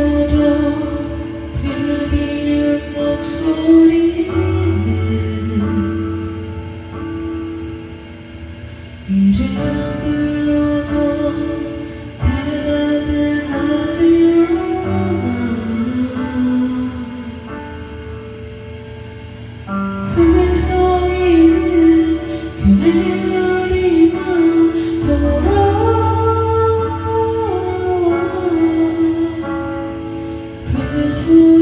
Senhor. 可是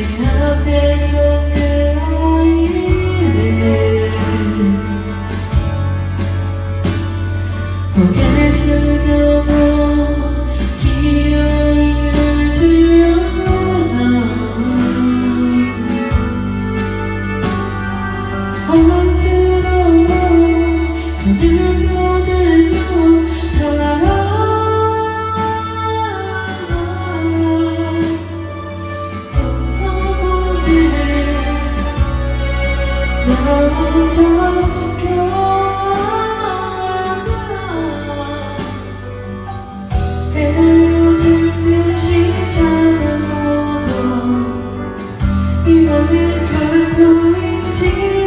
They have been 이번엔 다 보이지.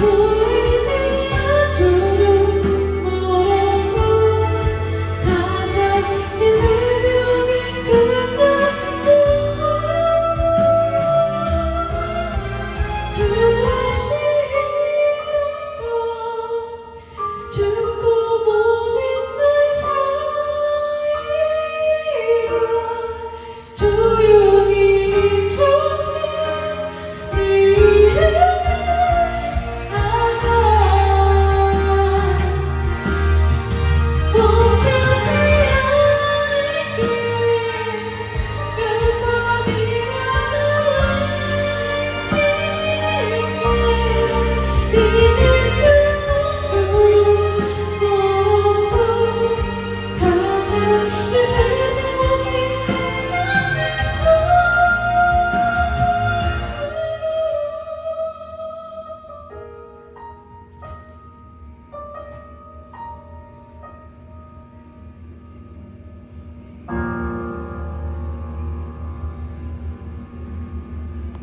Who